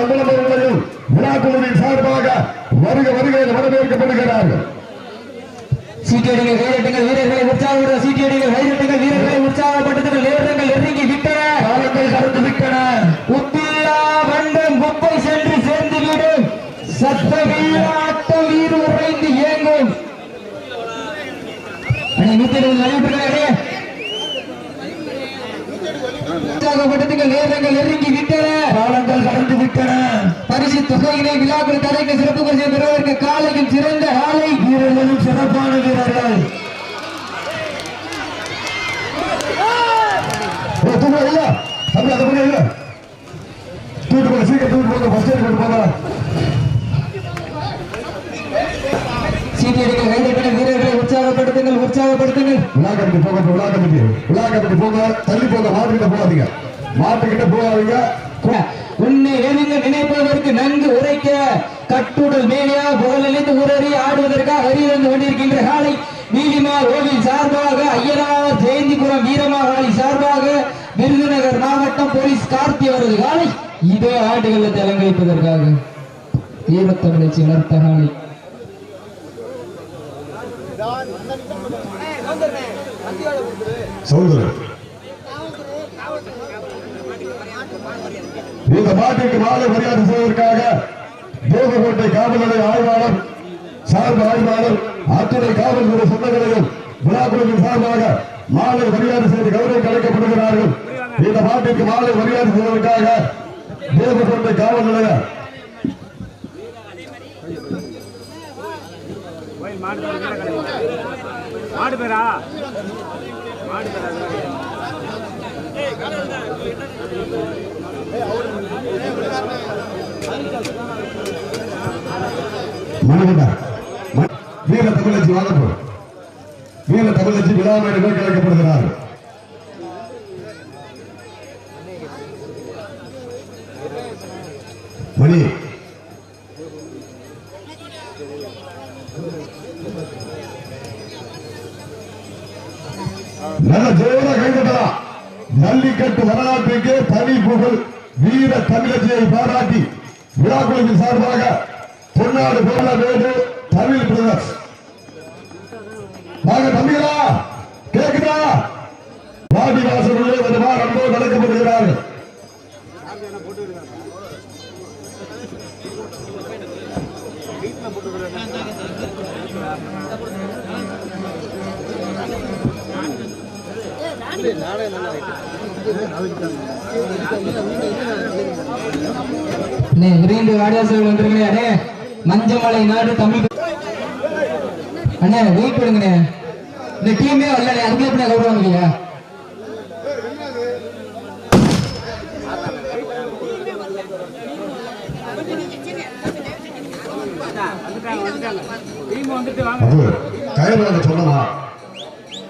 அவர்களையும் விழா குழுவின் சார்பாக வருக வருக வரவேற்கப்படுகிறார்கள் சீட்டியடிகள் கைரட்டுங்கள் வீரர்களை உற்சாகப்படுத்த சீட்டியடிகள் கைரட்டுங்கள் வீரர்களை உற்சாகப்படுத்துங்கள் நேரங்கள் நெருங்கி விட்டன. காலங்கள் கடந்து விட்டன. உப்பில்லா வண்டம் குப்பை சென்று சேர்ந்து விடும். சத்தமில்லா ஆட்டம் வீடு உறைந்து இயங்கும். நூத்தி. உற்சாகப்படுத்துங்கள் நெருங்கி தொகையினை விழாக்கள் தரைக்கு சிறப்பு பரிசை பெறுவதற்கு காலையில் சிறந்த ஆலை வீரர்களும் சிறப்பான வீரர்கள். ஏ, தூக்கு சீக்கிரம் தூக்கிட்டு போங்க ஃபர்ஸ்ட் எய்ட் கொண்டு போங்க. சீட்டியடிகள் கைதட்டுங்கள் வீரர்களை உற்சாகப்படுத்துங்கள் உற்சாகப்படுத்துங்கள். விழா கமிட்டி போங்க விழா கமிட்டி விழா கமிட்டி போங்க தள்ளி போங்க மாட்டுக்கிட்ட போகாதீங்க. மாட்டுக்கிட்ட போகாதீங்க. உன்னை நெருங்க நினைப்பதற்கு நன்கு உரைக்க கட்டுடல் மேலையா புகழழிந்து உரறி ஆடுவதற்காக அறிவந்து கொண்டிருக்கின்ற காலை நீலிமார் கோவில் சார்பாக ஐயனார் ஜெயந்திபுரம் வீரமாகாளி சார்பாக விருதுநகர் மாவட்டம் போலீஸ் கார்த்தி அவரது காலை இதே ஆண்டுகளில் அலங்கரிப்பதற்காக வீரத்தமிழச்சி உணர்த்த காலை சௌந்தரம் இந்த மாட்டிற்கு மாலை மரியாதை செய்வதற்காக தேவகோட்டை காவல் நிலைய ஆய்வாளர் சார்பு ஆய்வாளர் அத்துணை காவல்துறை சொந்தங்களையும் விழாக்குழுவின் சார்பாக மாலை மரியாதை செய்து கௌரவம் அழைக்கப்படுகிறார்கள். இந்த மாட்டிற்கு மாலை மரியாதை செய்வதற்காக தேவகோட்டை காவல் நிலைய மாடு பேரா? மாடு பேரா? மாடு வீர தமிழச்சி வாழப்போ வீர தமிழச்சி விழாமேடு நோக்கி மணி. நல்ல ஜோர கைதட்டலாம் ஜல்லிக்கட்டு வரலாற்றுக்கு தனி புகழ் வீர தமிழச்சியை பாராட்டி விழா குழுவின் சார்பாக பொன்னாடு போல வேடு தமிழ் பிரதர்ஸ். வாங்க தம்பிகளா கேக்குதா? வாடி வாசல் உள்ளே வந்து வா ரொம்ப நடக்கப்படுகிறார்கள் போட்டு விரைந்து வாடியாசல் வந்திருக்கே அண்ணே மஞ்சமலை நாடு தமிழ் அண்ணே வெயிட் பண்ணுங்கண்ணே. இந்த டீமே வரல அதுக்கு எப்படி கௌரவம் இல்லையா வந்துட்டாங்க வந்துட்டாங்க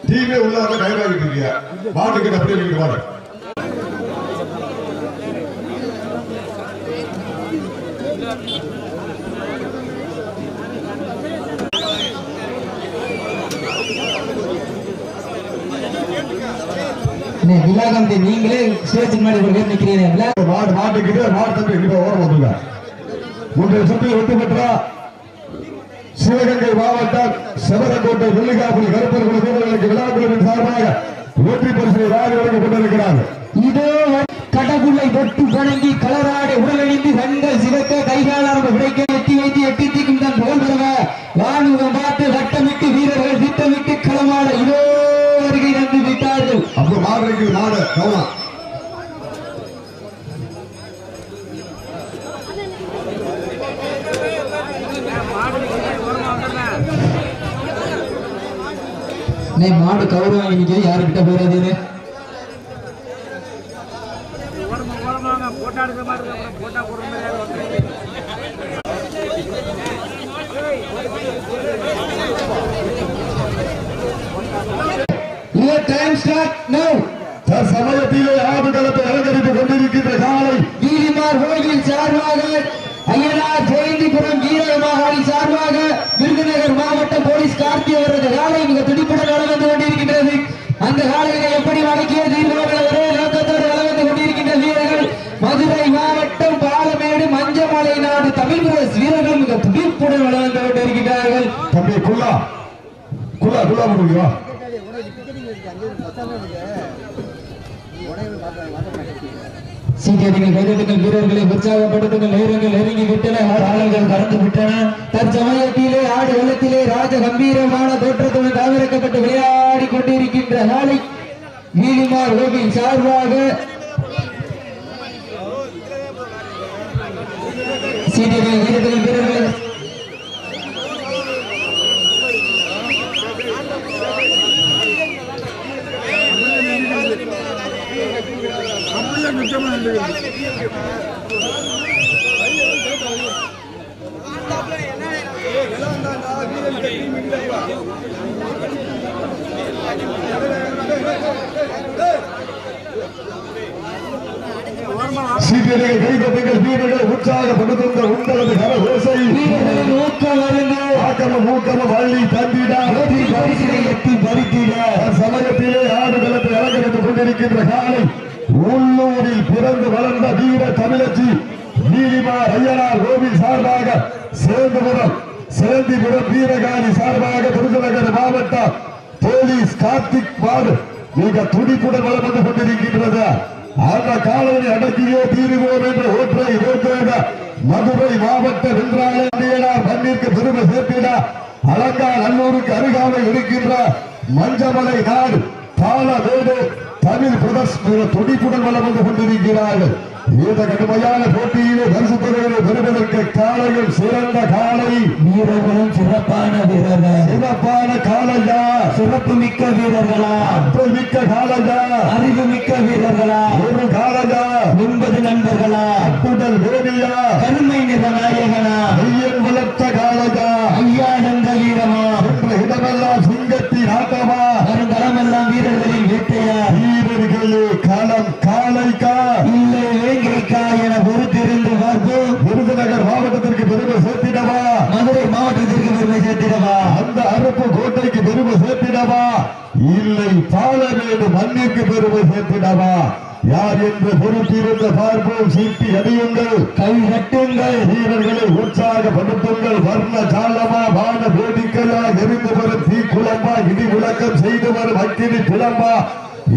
டீம் உள்ள வாங்கிட்டு இருக்கீங்க மாட்டுக்கிட்ட அப்படியே நீங்க வாங்க நீங்களே ஸ்டேஜ் முன்னாடி ஒரு பேர் நிக்கிறீங்க. மாடு மாட்டுக்கிட்டு மாடு தம்பி இங்க ஓரம் வந்துங்க முந்தைய சுற்றில் வெற்றி பெற்றா சிவகங்கை மாவட்டம் செவரக்கோட்டை வெள்ளிக்காப்புலி கருப்பர் குழு வீரர்களுக்கு விழா குழுவின் சார்பாக வெற்றி பரிசை வாரி வழங்கிக் கொண்டிருக்கிறார்கள் இதோ கடவுளை வெட்டு வணங்கி கலராடி உடலணிந்து கண்கள் சிவக்க கைகாலாரம் விடைக்க எட்டி வைத்து எட்டி தீக்கும் தன் புகழ் பெறுவ வானுகம் பார்த்து வட்டமிட்டு வீரர்கள் திட்டமிட்டு களமாட இதோ வருகை தந்து விட்டார்கள். அப்ப மாடுக்கு மாடு கவனம் மாடு நிக்குது, ஓரமா வந்துடுறேன் நே மாடு கௌரவம் இன்னைக்கு யாருக்கிட்ட போறதுன்னு ஓரமா ஓரமாங்க போட்டா எடுக்கிற மாதிரி இருக்கு அப்புறம் போட்டா போடுற மாதிரி யாரும் வந்துடுங்க Your time start now. தற்சமயத்திலே ஆடுகளத்தை அலங்கரித்துக் கொண்டிருக்கின்ற காலை வீரிமார் கோயில் சார்பாக ஐயனார் ஜெயந்திபுரம் வீரமாகாளி சார்பாக விருதுநகர் மாவட்ட போலீஸ் கார்த்தி அவரது காலை மிக துடிப்புடன் வளர்ந்து கொண்டிருக்கின்றது அந்த காலைகளை எப்படி வழங்கிய தீர்வுகள் ஒரே நோக்கத்தோடு வளர்ந்து கொண்டிருக்கின்ற வீரர்கள் மதுரை மாவட்டம் பாலமேடு மஞ்சள் அப்படியே குல்லா குல்லா சீக்கிரங்கள் கைதட்டுங்கள் வீரர்களை உற்சாகப்படுத்துங்கள் நேரங்கள் நெருங்கி விட்டன காலங்கள் விட்டன தற்சமயத்திலே ஆடு வெள்ளத்திலே ராஜ கம்பீரமான தோற்றத்துடன் விளையாடி கொண்டிருக்கின்ற நாளை நீலிமார் கோவில் சார்பாக வீரர்கள் வீரர்கள் சீக்கிரங்கள் கைதட்டுங்கள் வீரர்கள் உற்சாகப்படுத்துங்கள் உங்களது கர ஊக்கம் வருங்கள் ஆக்கம மூக்கம வள்ளி தந்திடா எட்டி சமயத்திலே ஆடுகளத்தை அலங்கரித்துக் கொண்டிருக்கின்ற காலை உள்ளூரில் பிறந்து வளர்ந்த வீர தமிழச்சி நீலிமார் ஐயனார் கோவில் சார்பாக சேந்தபுரம் சேந்திபுரம் வீரகாணி சார்பாக விருதுநகர் மாவட்டம் போலீஸ் கார்த்திக் வார்டு மிக துடிப்புடன் வளம் வந்து கொண்டிருக்கின்றது. அந்த காலனை அடக்கியே தீருவோம் என்று ஒற்றை நோக்காக மதுரை மாவட்ட வென்றாளர் மண்ணிற்கு பெருமை சேர்த்திட அலங்கா நல்லூருக்கு அருகாமையில் இருக்கின்ற மஞ்சமலை நாடு பாலவேடு தமிழ் பிரதர்ஸ் துடிப்புடன் வளம் வந்து கொண்டிருக்கிறார்கள். இந்த கடுமையான போட்டியிலே பரிசு தொகைகளை பெறுவதற்கு காலையில் சிறந்த காலை. வீரர்களும் சிறப்பான வீரர்கள். சிறப்பான காலையா? சிறப்பு மிக்க வீரர்களா? அற்புத மிக்க காலையா? அறிவு மிக்க வீரர்களா? ஒரு காலையா? ஒன்பது நண்பர்களா? அற்புதல் வேணியா கருமை நிற நாயகனா ஐயன் வளர்த்த காலையா ஐயானந்த வீரமா என்ற இடமெல்லாம் சிங்கத்தின் ஆட்டமா வருங்காலமெல்லாம் வீரர்களின் வேட்டையா வீரர்களே களம் காலைக்கா இல்லை வேங்கைக்கா என பொறுத்திருந்து பார்ப்போம் விருதுநகர் மாவட்டத்திற்கு பெருமை சேர்த்திடவா மதுரை மாவட்டத்திற்கு பெருமை சேர்த்திடவா அந்த அருப்பு கோட்டைக்கு பெருமை சேர்த்திடவா இல்லை மண்ணிற்கு பெருமை சேர்த்திடவா? யார் என்று பொறுத்திருந்த பார்ப்போம் சீட்டி அடியுங்கள் கை கட்டுங்கள் வீரர்களை உற்சாகப்படுத்துங்கள். வர்ண ஜாலமா வான வேடிக்கையா எரிந்து வரும் தீக்குழம்பா இடி விளக்கம் செய்து வரும் அக்கினி பிளம்பா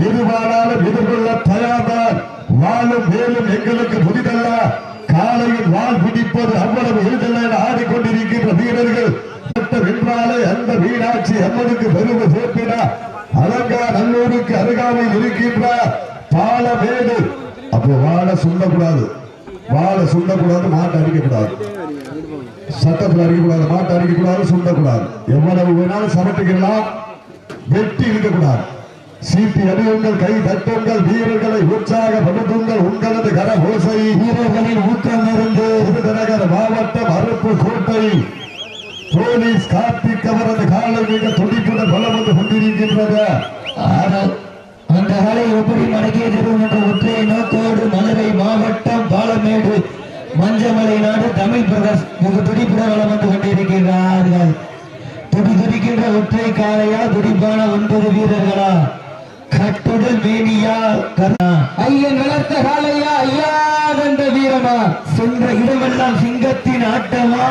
எதுவானாலும் எதிர்கொள்ள தயார்தான். வாழும் மேலும் எங்களுக்கு புதிதல்ல. காலையில் வால் பிடிப்பது அவ்வளவு எளிதல்ல என ஆடிக்கொண்டிருக்கின்ற வீரர்கள். வென்றாலே அந்த மீனாட்சி அம்மனுக்கு பெருமை சேர்ப்பிட அலங்கா நல்லூருக்கு அருகாமையில் இருக்கின்ற பாலமேடு. அப்போ வாழை சுண்டக்கூடாது. வாழை சுண்டக்கூடாது மாட்டை அடிக்கக்கூடாது. சட்டத்தில் அடிக்கக்கூடாது மாட்டை அடிக்கக்கூடாது சுண்டக்கூடாது. எவ்வளவு வேணாலும் சமட்டிக்கலாம் வெட்டி இருக்கக்கூடாது சீட்டி அடியுங்கள் கை தட்டுங்கள் வீரர்களை உற்சாகப்படுத்துங்கள் உங்களது கர ஓசை வீரர்களின் ஊக்கம் இருந்து விருதுநகர் மாவட்டம் அருப்பு கோட்டை போலீஸ் கார்த்திக் அவரது காலை மிக துடிப்புடன் பலம் வந்து கொண்டிருக்கின்றது. அந்த காலை எப்படி மடக்கிய தரும் என்ற ஒற்றை நோக்கோடு மதுரை மாவட்டம் பாலமேடு மஞ்சமலை நாடு தமிழ் பிரதர்ஸ் மிக துடிப்புடன் வளம் வந்து கொண்டிருக்கிறார்கள் துடி துடிக்கின்ற ஒற்றை காலையா துடிப்பான ஒன்பது வீரர்களா? கட்டுடல் மேனியா கருணா. ஐயன் வளர்த்த காலையா ஐயா வென்ற வீரமா? சென்ற இடமெல்லாம் சிங்கத்தின் ஆட்டமா?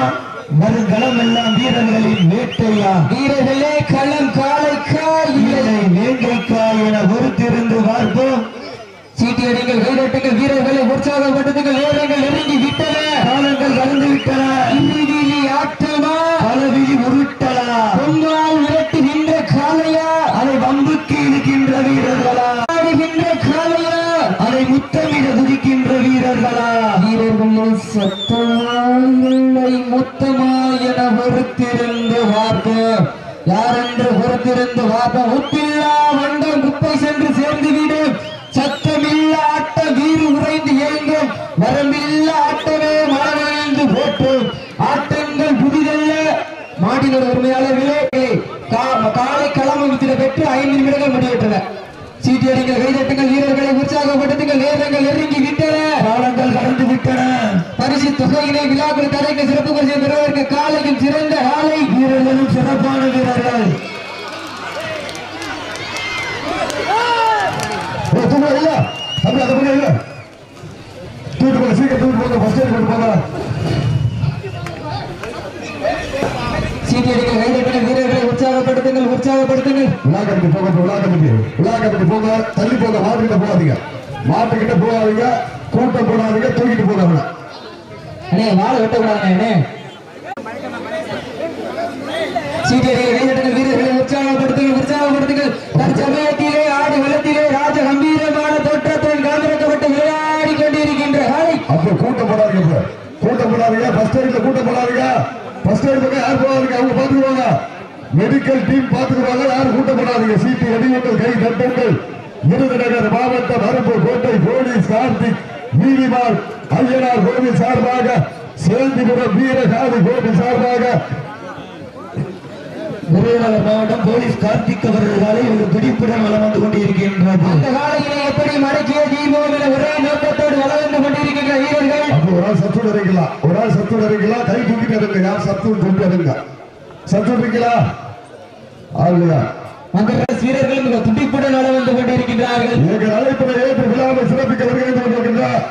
வருங்களம் எல்லாம் வீரர்களின் வேட்டையா? வீரர்களே களம் காலைக்கா இல்லை. வேங்கைக்கா என பொறுத்திருந்து பார்ப்போம். சீட்டியடிகள் கைதட்டுங்கள் வீரர்களை உற்சாகப்படுத்துங்கள் நேரங்கள் பொறுத்திருந்து உப்பில்லா வண்டம் குப்பை சென்று சேர்ந்து விடும் சத்தமில்ல ஆட்ட வீறு உறைந்து ஏங்கும். வரம்பில்ல ஆட்டமே ஆட்டங்கள் புதிதல்ல. உரிமையாளர்களே காலை பெற்று ஐந்து நிமிடங்கள் முடிவிட்டன சீட்டியடிகள் கைதட்டுங்கள் வீரர்களை உற்சாகப்படுத்துங்கள். நேரங்கள் நெருங்கி விட்டன. காலங்கள் கடந்து விட்டன. பரிசு தொகையினை விழாக்கள் தரைக்கு சிறப்பு பரிசு பெறுவதற்கு காலையில் சிறந்த காலை வீரர்களும் சிறப்பான வீரர்கள். ஏ, தூக்குடா, இல்ல தம்பி அதை பண்ணி இல்ல தூக்கிட்டு போங்க சீக்கிரம் தூக்கிட்டு போங்க ஃபர்ஸ்ட் எய்ட் கொண்டு போங்க. சீட்டியடிகள் கைதட்டுங்கள் உற்சாகப்படுத்துங்கள் உற்சாகப்படுத்துங்கள். விழா கமிட்டி போங்க விழா கமிட்டி விழா கமிட்டி போங்க தள்ளி போங்க மாட்டுக்கிட்ட போகாதீங்க. மாட்டுக்கிட்ட போகாதீங்க கூட்டம் போடாதீங்க தூக்கிட்டு போகாதீங்க அண்ணே வாழை வெட்டக்கூடாதுண்ணே அண்ணே. வீரர்களை உற்சாகப்படுத்துங்கள் உற்சாகப்படுத்துங்கள் தற்சமயத்திலே ஆடு வெள்ளத்திலே ராஜ கம்பீரமான தோற்றத்துடன் களமிறக்கப்பட்டு விளையாடி கொண்டிருக்கின்ற காலை அப்ப கூட்டம் போடாதீங்க இப்ப. கூட்டம் போடாதீங்க ஃபர்ஸ்ட் எய்ட்ல கூட்டம் போடாதீங்க ஃபர்ஸ்ட் எய்ட் பக்கம் யார் போகாதீங்க அவங்க பாத்துக்குவாங்க மெடிக்கல் டீம் பாத்துக்குவாங்க யாரும் கூட்டம் போடாதீங்க சீட்டு வெடிவுங்கள் கை தட்டுங்கள். விருதுநகர் மாவட்டம் அரும்பு கோட்டை போலீஸ் கார்த்திக் நீதிமான் ஐயனார் கோவில் சார்பாக சேந்திபுரம் வீரகாதி கோவில் சார்பாக விருதுநகர் மாவட்டம் போலீஸ் கார்த்திக் அவர்களாலே ஒரு துடிப்புடன் வளம் வந்து கொண்டிருக்கின்றது அந்த காலையிலே எப்படி மடக்கிய தீபம் ஒரே நோக்கத்தோடு வளம் வந்து கொண்டிருக்கின்ற வீரர்கள்? ஒரு ஆள் சத்து இறங்கிக்கலாம் ஒரு ஆள் சத்து இறங்கிக்கலாம் கை தூக்கிட்டு இறங்க யார் சத்து கொண்டு இறங்க சத்து இருக்கீங்களா ஆளுயா அந்த வீரர்கள் மிக துடிப்புடன் வளம் வந்து கொண்டிருக்கின்றார்கள். எங்கள் அழைப்பினை ஏற்று விழாவை சிறப்பிக்க வருகிறது கொண்டிருக்கின்றார்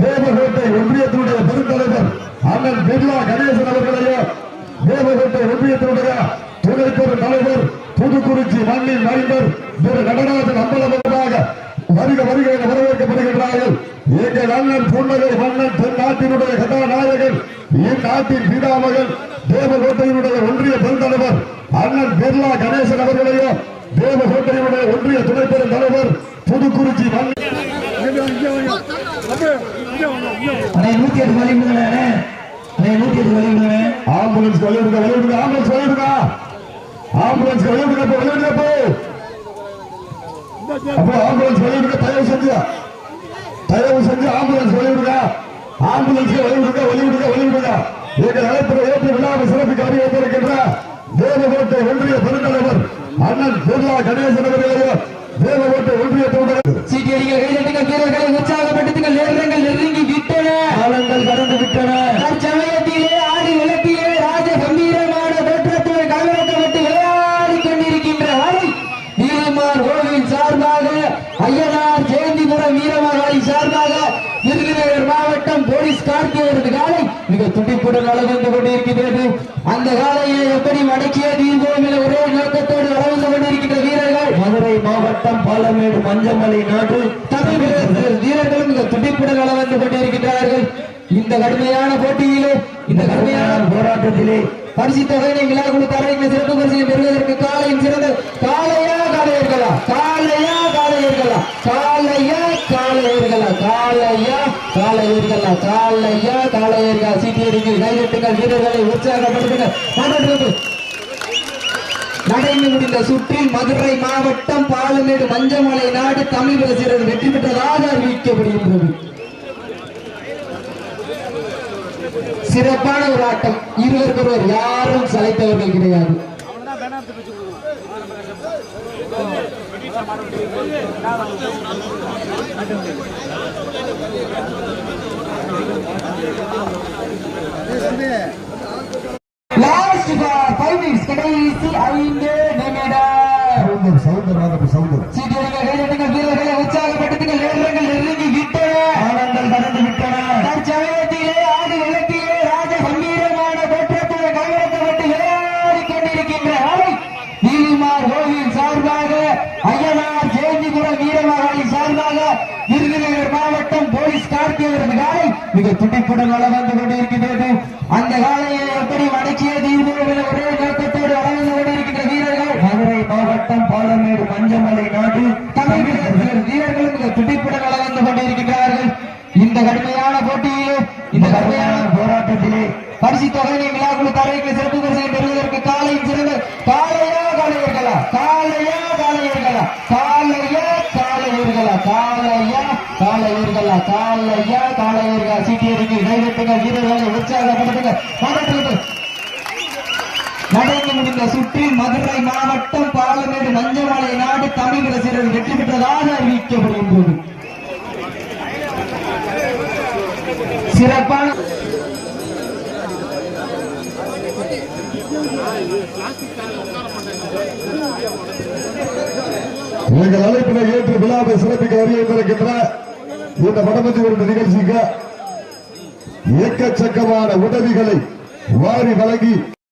தேவகோட்டை ஒன்றியத்தினுடைய பெருந்தலைவர் அண்ணன் பிர்லா கணேசன் அவர்களையும் தேவகோட்டை ஒன்றியத்தினுடைய துணை பெரு தலைவர் புதுக்குறிச்சி மண்ணின் நண்பர் திரு நடராஜன் அம்பலமாக வருக வருக என வரவேற்கப்படுகின்றார்கள். எங்கள் அண்ணன் புன்னகை மன்னன் தென் நாட்டினுடைய கதாநாயகன் இந்நாட்டின் பிதாமகன் தேவகோட்டையினுடைய ஒன்றிய பெருந்தலைவர் அண்ணன் பிர்லா கணேசன் அவர்களையும் தேவகோட்டையினுடைய ஒன்றிய துணை பெரும் தலைவர் புதுக்குறிச்சி நூத்தி எட்டு வழி விடுங்களே அண்ணே. நூத்தி எட்டு வழி விடுங்களே ஆம்புலன்ஸ் வெளியிடுங்க வெளியிடுங்க ஆம்புலன்ஸ் வெளியிடுங்க ஆம்புலன்ஸ் அப்போ அப்போ ஆம்புலன்ஸ் வெளியிடுங்க தயவு செஞ்சு. தயவு செஞ்சு ஆம்புலன்ஸ் வெளியிடுங்க ஆம்புலன்ஸ் வெளியிடுங்க வெளியிடுங்க வெளியிடுங்க எங்கள் அழைப்பில் ஏற்று விழாவை சிறப்பிக்க அறிவித்திருக்கின்ற தேவகோட்டை ஒன்றிய பெருந்தலைவர் அண்ணன் பிர்லா கணேசன் அவர்களையும் தேவகோட்டை ஒன்றியத்தோடு சீட்டியடிகள் கைதட்டுங்கள் வீரர்களை உற்சாகப்படுத்துங்கள் நேரங்கள் நெருங்கி துடிப்புடன் வளர்ந்து கொண்டிருக்கிறது. அந்த காலையை எப்படி மடக்கிய தீபம் ஒரே நோக்கத்தோடு வளர்ந்து கொண்டிருக்கின்ற வீரர்கள். மதுரை மாவட்டம் பாலமேடு மஞ்சமலை நாடு. தமிழ் வீரர்களும் இந்த துடிப்புடன் வளர்ந்து கொண்டிருக்கிறார்கள் இந்த கடுமையான போட்டியிலே இந்த கடுமையான போராட்டத்திலே பரிசு தொகையினை விழா கொடுத்தாரு இந்த சிறப்பு பரிசை பெறுவதற்கு காலையின் சிறந்த காலையா காலையர்களா? காலையா காலையர்களா? காலையா காலையர்களா? காலையா காலையர்களா காலையா காலையர்களா கைதட்டுங்கள் வீரர்களை உற்சாகப்படுத்துங்கள் நடைந்து முடிந்த சுற்றில் மதுரை மாவட்டம் பாலமேடு மஞ்சமலை நாடு தமிழ் ரசிகர்கள் வெற்றி பெற்றதாக அறிவிக்கப்படுகின்றது சிறப்பான ஒரு ஆட்டம். இருவருக்கு ஒருவர் யாரும் சளைத்தவர்கள் கிடையாது. Thank you. Last five minutes கடைசி ஐந்து நிமிடம் சவுந்தர் சவுந்தர் சவுந்தர். சீட்டியடிகள் துடிப்புடன் வளம் வந்து கொண்டிருக்கின்றது. அந்த காலையை எப்படி மடக்கிய தீர்வு? ஒரே நோக்கத்தோடு வளர்ந்து கொண்டிருக்கின்ற வீரர்கள் மதுரை மாவட்டம் பாலமேடு மஞ்சமலை நாடு தமிழக வீரர்களும் மிக துடிப்புடன் வளம் வந்து கொண்டிருக்கிறார்கள் இந்த கடுமையான போட்டியிலே இந்த கடுமையான போராட்டத்திலே பரிசு தொகையை விழாக்குழு தலைவர்கள் சிறப்பு பரிசை பெறுவதற்கு காலையில் சிறந்த காலையா காலையர்களா காலையா காலையர்களா காலையா காலையர்களா காலையா காலையர்களா காலையா காலையர்களா. சீட்டியடிக்கு கைவிட்டுங்க வீரர்களை உற்சாகப்படுத்துங்க மாவட்டத்துக்கு நடந்து முடிந்த சுற்றி மதுரை மாவட்டம் பாலமேடு மஞ்சமலை நாடு தமிழ் ரசிகர்கள் வெற்றி பெற்றதாக அறிவிக்கப்படுகின்றது. சிறப்பான எங்கள் அழைப்பினை ஏற்று விழாவை சிறப்பிக்க வருகின்ற இந்த வடமதி ஒரு நிகழ்ச்சிக்கு எக்கச்சக்கமான உதவிகளை வாரி வழங்கி